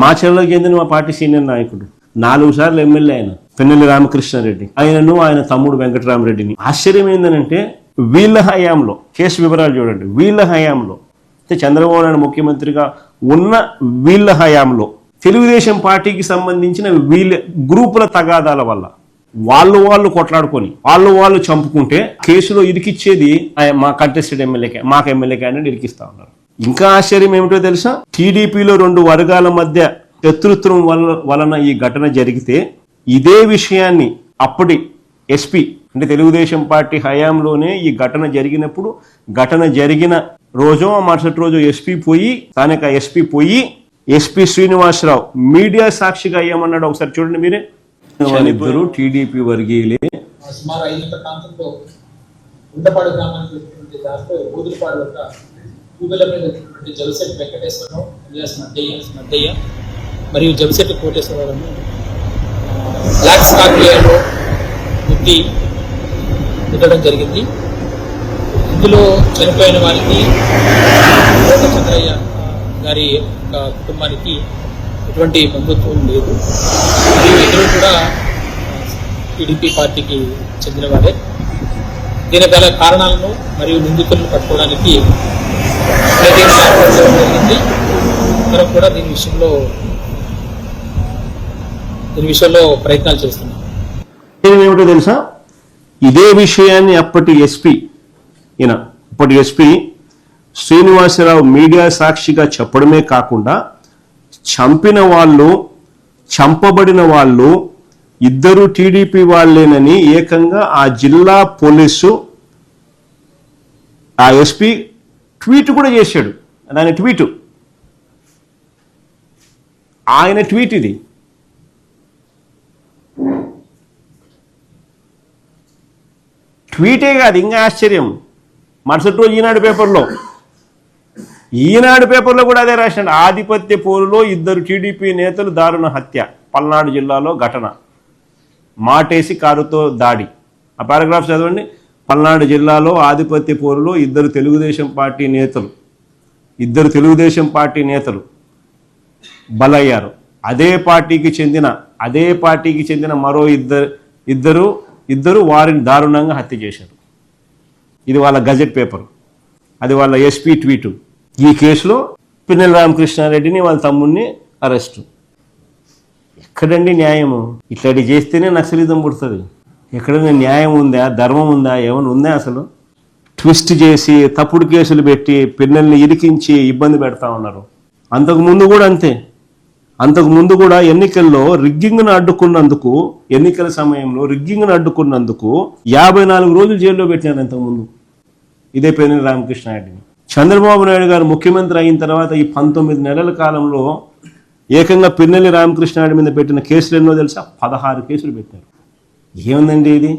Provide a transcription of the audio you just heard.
మా చెరువులోకి చెందిన మా పార్టీ సీనియర్ నాయకుడు? నాలుగు సార్లు ఎమ్మెల్యే ఆయన పెన్నెల్లి రామకృష్ణారెడ్డి. ఆయనను ఆయన తమ్ముడు వెంకటరామరెడ్డిని. ఆశ్చర్యం ఏంటంటే వీళ్ళ హయాంలో కేసు వివరాలు చూడండి. వీళ్ళ హయాంలో అంటే చంద్రబాబు నాయుడు ముఖ్యమంత్రిగా ఉన్న వీళ్ళ హయాంలో తెలుగుదేశం పార్టీకి సంబంధించిన వీళ్ళ గ్రూపుల తగాదాల వల్ల వాళ్ళు వాళ్ళు కొట్లాడుకొని వాళ్ళు వాళ్ళు చంపుకుంటే కేసులో ఇరికిచ్చేది ఆయన మా కంటెస్టెడ్ ఎమ్మెల్యే మాకు ఎమ్మెల్యే క్యాండిడేట్ ఇరికిస్తా ఉన్నారు. ఇంకా ఆశ్చర్యం ఏమిటో తెలుసా? టీడీపీలో రెండు వర్గాల మధ్య శత్రుత్వం వలన ఈ ఘటన జరిగితే ఇదే విషయాన్ని అప్పటి ఎస్పీ అంటే తెలుగుదేశం పార్టీ హయాంలోనే ఈ ఘటన జరిగినప్పుడు ఘటన జరిగిన రోజు ఆ మరుసటి రోజు ఎస్పీ పోయి స్థానిక ఎస్పీ పోయి ఎస్పీ శ్రీనివాసరావు మీడియా సాక్షిగా ఏమన్నాడు ఒకసారి చూడండి మీరే. ఇద్దరు టీడీపీ వర్గీయులే. సుమారు ఐదు ప్రాంతంలో ఉండపాడు గ్రామానికి వచ్చినటువంటి మీద వచ్చినటువంటి వెంకటేశ్వరరావు అలియాస్ మద్దయ్య మద్దయ్య మరియు జలసెట్ కోటేశ్వరరావు బ్లాక్ స్టాక్ లేయర్లో గుద్ది ఉండడం జరిగింది. ఇందులో చనిపోయిన వారికి చంద్రయ్య గారి యొక్క కుటుంబానికి ఎటువంటి బంధుత్వం లేదు. మరియు ఇద్దరు కూడా టీడీపీ పార్టీకి చెందిన వారే. దీని గల కారణాలను మరియు నిందితులను పట్టుకోవడానికి మీటింగ్ ఏర్పాటు జరిగింది మనం కూడా దీని విషయంలో దీని విషయంలో ప్రయత్నాలు చేస్తున్నాం. ఏమిటో తెలుసా? ఇదే విషయాన్ని అప్పటి ఎస్పీ ఈయన అప్పటి ఎస్పీ శ్రీనివాసరావు మీడియా సాక్షిగా చెప్పడమే కాకుండా చంపిన వాళ్ళు చంపబడిన వాళ్ళు ఇద్దరు టీడీపీ వాళ్ళేనని ఏకంగా ఆ జిల్లా పోలీసు ఆ ఎస్పీ ట్వీట్ కూడా చేశాడు. దాని ట్వీట్. ఆయన ట్వీట్ ఇది. ట్వీటే కాదు ఇంకా ఆశ్చర్యం. మరుసటి రోజు ఈనాడు పేపర్లో. ఈనాడు పేపర్లో కూడా అదే రాసినాడు ఆధిపత్య పోరులో ఇద్దరు టీడీపీ నేతలు దారుణ హత్య. పల్నాడు జిల్లాలో ఘటన. మాటేసి కారుతో దాడి. ఆ పారాగ్రాఫ్ చదవండి. పల్నాడు జిల్లాలో ఆధిపత్య పోరులో ఇద్దరు తెలుగుదేశం పార్టీ నేతలు. ఇద్దరు తెలుగుదేశం పార్టీ నేతలు బలయ్యారు. అదే పార్టీకి చెందిన అదే పార్టీకి చెందిన మరో ఇద్దరు ఇద్దరు ఇద్దరు వారిని దారుణంగా హత్య చేశారు. ఇది వాళ్ళ గజెట్ పేపర్. అది వాళ్ళ ఎస్పీ ట్వీటు. ఈ కేసులో పిన్నెల రామకృష్ణారెడ్డిని వాళ్ళ తమ్ముడిని అరెస్టు. ఎక్కడండి న్యాయము? ఇట్లాంటి చేస్తేనే నక్సలిజం పుడుతుంది. ఎక్కడైనా న్యాయం ఉందా? ధర్మం ఉందా? ఏమైనా ఉందా అసలు? ట్విస్ట్ చేసి తప్పుడు కేసులు పెట్టి పిల్లల్ని ఇరికించి ఇబ్బంది పెడతా ఉన్నారు. అంతకు ముందు కూడా అంతే. అంతకు ముందు కూడా ఎన్నికల్లో రిగ్గింగ్ను అడ్డుకున్నందుకు ఎన్నికల సమయంలో రిగ్గింగ్ను అడ్డుకున్నందుకు యాభై నాలుగు రోజులు జైల్లో పెట్టినారు అంతకుముందు ఇదే పేరు రామకృష్ణారెడ్డిని చంద్రబాబు నాయుడు గారు ముఖ్యమంత్రి అయిన తర్వాత ఈ పంతొమ్మిది నెలల కాలంలో ఏకంగా పిన్నెల్లి రామకృష్ణారెడ్డి మీద పెట్టిన కేసులు ఎన్నో తెలుసా? పదహారు కేసులు పెట్టారు. ఏముందండి ఇది?